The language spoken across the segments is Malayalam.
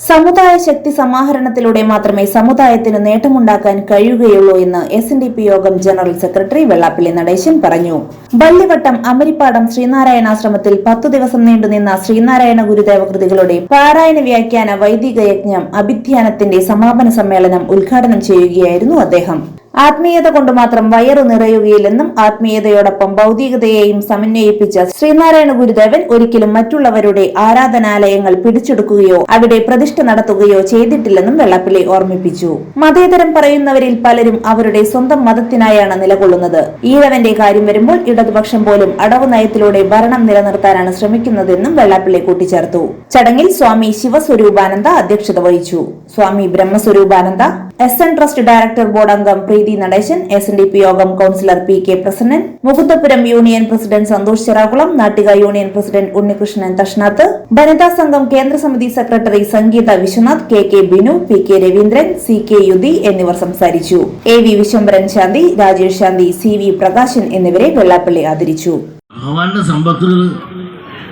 സമുദായ ശക്തി സമാഹരണത്തിലൂടെ മാത്രമേ സമുദായത്തിന് നേട്ടമുണ്ടാക്കാൻ കഴിയുകയുള്ളൂ എന്ന് എസ് എൻ ഡി പി യോഗം ജനറൽ സെക്രട്ടറി വെള്ളാപ്പള്ളി നടേശൻ പറഞ്ഞു. വള്ളിവട്ടം അമരിപ്പാടം ശ്രീനാരായണാശ്രമത്തിൽ പത്തു ദിവസം നീണ്ടുനിന്ന ശ്രീനാരായണ ഗുരുദേവ കൃതികളുടെ പാരായണ വ്യാഖ്യാന വൈദിക യജ്ഞം അഭിധ്യാനത്തിന്റെ സമാപന സമ്മേളനം ഉദ്ഘാടനം ചെയ്യുകയായിരുന്നു അദ്ദേഹം. ആത്മീയത കൊണ്ട് മാത്രം വയറു നിറയുകയില്ലെന്നും ആത്മീയതയോടൊപ്പം ഭൗതികതയെയും സമന്വയിപ്പിച്ച ശ്രീനാരായണ ഗുരുദേവൻ ഒരിക്കലും മറ്റുള്ളവരുടെ ആരാധനാലയങ്ങൾ പിടിച്ചെടുക്കുകയോ അവിടെ പ്രതിഷ്ഠ നടത്തുകയോ ചെയ്തിട്ടില്ലെന്നും വെള്ളാപ്പള്ളി ഓർമ്മിപ്പിച്ചു. മതേതരം പറയുന്നവരിൽ പലരും അവരുടെ സ്വന്തം മതത്തിനായാണ് നിലകൊള്ളുന്നത്. ഈഴവന്റെ കാര്യം വരുമ്പോൾ ഇടതുപക്ഷം പോലും അടവ് നയത്തിലൂടെ ഭരണം നിലനിർത്താനാണ് ശ്രമിക്കുന്നതെന്നും വെള്ളാപ്പള്ളി കൂട്ടിച്ചേർത്തു. ചടങ്ങിൽ സ്വാമി ശിവസ്വരൂപാനന്ദ അധ്യക്ഷത വഹിച്ചു. Swami Brahmaswarupananda S N trust director board അംഗം Preethi Natesan S N D P യോഗം councillor P K Prasannan Mukundapuram union president Santhosh Cherakulam Nattika union president Unnikrishnan Thashnath വനിതാ സംഘം കേന്ദ്ര സമിതി secretary Sangeetha Viswanath K K Binu P K Raveendran C K Yuthi എന്നിവർ സംസാരിച്ചു. A V Viswambharan Shanthi Rajesh Shanthi C V Prakashan എന്നിവരെ വെള്ളാപ്പള്ളി ആദരിച്ചു. ഭഗവാന്റെ സമ്പത്തുകൾ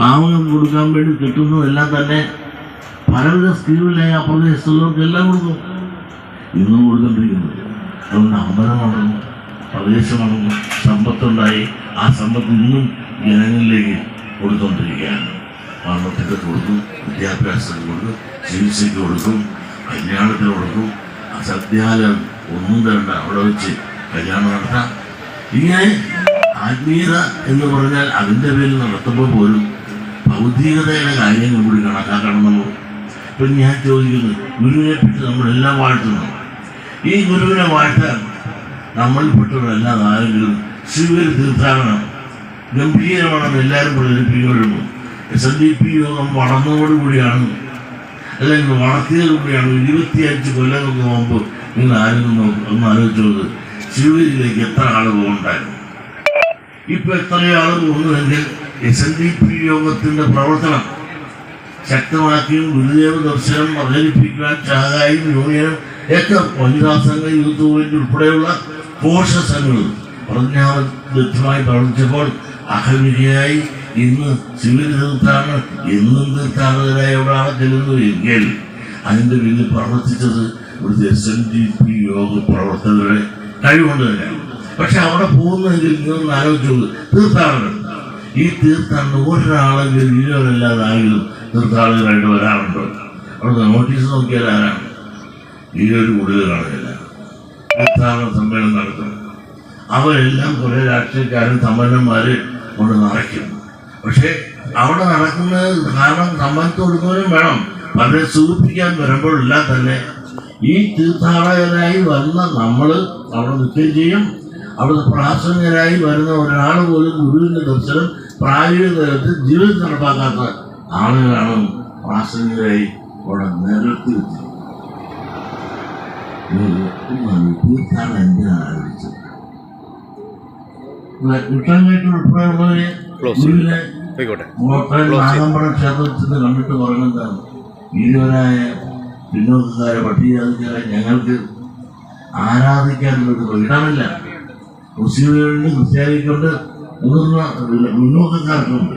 പാവങ്ങൾ കൊടുക്കാൻ വേണ്ടി കിട്ടുന്നതെല്ലാം തന്നെ പലവിധ സ്കീമിലായി ആ പ്രദേശത്തുള്ളവർക്ക് എല്ലാം കൊടുക്കും. ഇന്നും കൊടുത്തോണ്ടിരിക്കുന്നു. അതുകൊണ്ട് അമ്പലം നടന്നു. പ്രദേശം നടന്നു സമ്പത്തുണ്ടായി. ആ സമ്പത്ത് ഇന്നും ജനങ്ങളിലേക്ക് കൊടുത്തോണ്ടിരിക്കുകയാണ്. പഠനത്തിന് കൊടുക്കും. വിദ്യാഭ്യാസത്തിന് കൊടുക്കും. ചികിത്സയ്ക്ക് കൊടുക്കും. കല്യാണത്തിന് കൊടുക്കും. സദ്യാലയം ഒന്നും തരണ്ട. അവിടെ വെച്ച് കല്യാണം നടത്താം. ഇങ്ങനെ ആത്മീയത എന്ന് പറഞ്ഞാൽ അതിന്റെ പേരിൽ നടത്തുമ്പോൾ പോലും ഭൗതികതയുടെ കാര്യങ്ങൾ കൂടി കണക്കാക്കണം ഇപ്പം ഞാൻ ചോദിക്കുന്നു ഗുരുവിനെ പറ്റി നമ്മളെല്ലാം വാഴ്ത്തുന്നു. ഈ ഗുരുവിനെ വാഴ്ത്താൻ നമ്മൾപ്പെട്ടവരെല്ലാം ആരെങ്കിലും ശിവര് തീർത്ഥാടനം ഗംഭീരമാണെന്ന് എല്ലാവരും പ്രചരിപ്പിക്കുമ്പോഴും എസ് എൻ ഡി പി യോഗം വളർന്നതോടുകൂടിയാണ് അല്ലെങ്കിൽ വളർത്തിയതോടുകൂടിയാണ് ഇരുപത്തിയഞ്ച് കൊല്ലങ്ങൾക്ക് മുമ്പ് നിങ്ങൾ ആരും ഒന്ന് ആലോചിച്ചത് ശിവഗിരിയിലേക്ക് എത്ര ആളുകൾ ഉണ്ടായിരുന്നു. ഇപ്പൊ എത്രയോ ആളുകൾ ഒന്നുമെങ്കിൽ എസ് എൻ ഡി പി യോഗത്തിന്റെ പ്രവർത്തനം ശക്തമാക്കിയും ഗുരുദേവ ദർശനം പ്രചരിപ്പിക്കുവാൻ ചാകായും യൂണിയനും ഒക്കെ വനിതാ സംഘ യൂത്ത് പോയിന്റ് ഉൾപ്പെടെയുള്ള പോഷ സംഘങ്ങൾ പ്രജ്ഞാബദ്ധമായി പ്രവർത്തിച്ചപ്പോൾ അഹമികയായി ഇന്ന് സിവിൽ തീർത്ഥാടനം എന്നും തീർത്ഥാടകരായ എവിടെയാണ് ചെല്ലുന്നത് എങ്കിൽ അതിന്റെ പിന്നിൽ പ്രവർത്തിച്ചത് ഒരു എസ് എൻ ഡി പി യോഗ പ്രവർത്തകരുടെ കഴിവുകൊണ്ട് തന്നെയാണ്. പക്ഷെ അവിടെ പോകുന്നതെങ്കിൽ നിങ്ങൾ ആലോചിച്ചു തീർത്ഥാടനം ഈ തീർത്ഥാടനം ഒരാളെങ്കിലും ഇരുവരല്ലാതായാലും തീർത്ഥാടകരായിട്ട് വരാറുണ്ട്. അവിടുന്ന് നോട്ടീസ് നോക്കിയാൽ ആരാണ്? ഈ ഒരു കൂടുതൽ കാണുന്നില്ല തീർത്ഥാടന സമ്മേളനം നടത്തും അവരെല്ലാം കുറെ രാഷ്ട്രീയക്കാരും സമ്പന്നന്മാര് കൊണ്ട് നിറയ്ക്കും. പക്ഷെ അവിടെ നടക്കുന്നത് കാരണം സമ്പത്ത് കൊടുക്കുന്നവരും വേണം. പലരെ സൂചിപ്പിക്കാൻ വരുമ്പോഴെല്ലാം തന്നെ ഈ തീർത്ഥാടകരായി വന്ന നമ്മൾ അവിടെ നിൽക്കുകയും ചെയ്യും. അവിടുത്തെ പ്രാസംഗരായി വരുന്ന ഒരാൾ പോലും ഗുരുവിന്റെ ദർശനം പ്രായോഗിക തലത്തിൽ ജീവിതം നടപ്പാക്കാത്ത ആളുകളാണ് പ്രാസംഗരായി അവിടെ നിരത്തി വെച്ചത്. തീർത്ഥാടനം എന്തിനാണ് ആരംഭിച്ചത് കുട്ടനായിട്ട് ഉൾപ്പെടെയുള്ളവരെ നാഗമ്പടം കണ്ടിട്ട് പറഞ്ഞെന്താണ് ഇരുവരായ പിന്നോക്കക്കാരെ പട്ടികജാതിക്കാരെ ഞങ്ങൾക്ക് ആരാധിക്കാനുള്ളത് ഇടമില്ല മുസ്ലിമുകളുണ്ട് ക്രിസ്ത്യാനിക്കുണ്ട് മുതിർന്ന മുന്നോക്കക്കാർക്കുണ്ട്